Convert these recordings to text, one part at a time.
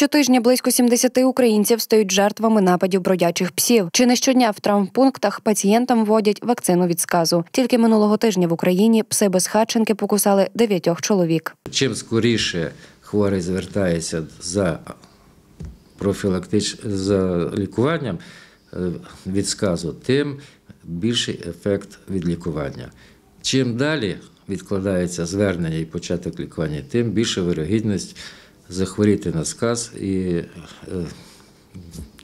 Щотижня близько 70 українців стають жертвами нападів бродячих псів. Чи не щодня в травмпунктах пацієнтам вводять вакцину від сказу. Тільки минулого тижня в Україні пси безхатченки покусали дев'ятьох чоловік. Чим скоріше хворий звертається за профілактич... за лікуванням е, від сказу, тим більший ефект від лікування. Чим далі відкладається звернення і початок лікування, тим більша вирогідність захворіти на сказ і е,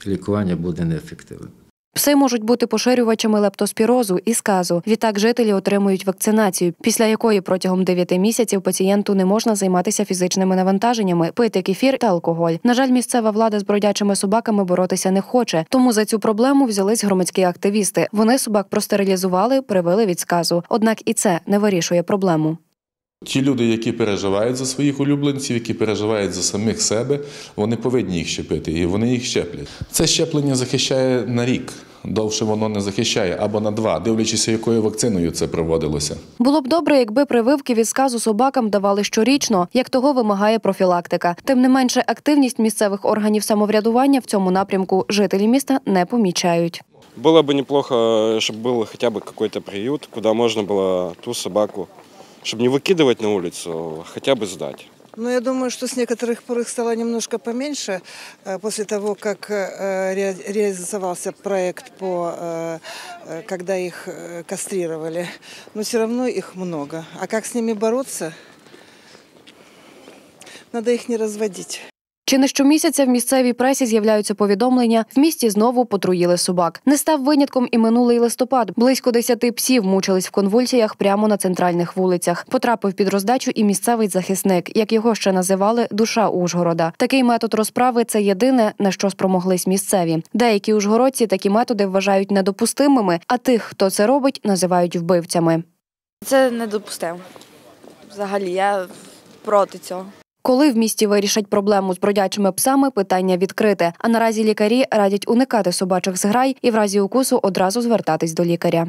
лікування буде неефективним. Пси можуть бути поширювачами лептоспірозу і сказу. Відтак жителі отримують вакцинацію, після якої протягом 9 місяців пацієнту не можна займатися фізичними навантаженнями, пити кефір та алкоголь. На жаль, місцева влада з бродячими собаками боротися не хоче. Тому за цю проблему взялись громадські активісти. Вони собак простерилізували, привели від сказу. Однак і це не вирішує проблему. Ті люди, які переживають за своїх улюбленців, які переживають за самих себе, вони повинні їх щепити, і вони їх щеплять. Це щеплення захищає на рік. Довше воно не захищає або на два, дивлячись, якою вакциною це проводилося. Було б добре, якби прививки від сказу собакам давали щорічно, як того вимагає профілактика. Тим не менше, активність місцевих органів самоврядування в цьому напрямку жителі міста не помічають. Было бы неплохо, чтобы был хотя бы какой-то приют, куда можно было ту собаку, чтобы не выкидывать на улицу, хотя бы сдать. Ну, я думаю, что с некоторых пор их стало немножко поменьше э, после того, как э, ре- реализовался проект по, э, когда их кастрировали. Но все равно их много. А как с ними бороться? Надо их не разводить. Чи не щомісяця в місцевій пресі з'являються повідомлення, в місті знову потруїли собак. Не став винятком і минулий листопад. Близько десяти псів мучились в конвульсіях прямо на центральних вулицях. Потрапив під роздачу і місцевий захисник, як його ще називали душа Ужгорода. Такий метод розправи це єдине на що спромоглись місцеві. Деякі ужгородці такі методи вважають недопустимими, а тих, хто це робить, називають вбивцями. Це недопустимо. Взагалі, я проти цього. Коли в місті вирішать проблему з бродячими псами, питання відкрите. А наразі лікарі радять уникати собачих зграй і в разі укусу одразу звертатись до лікаря.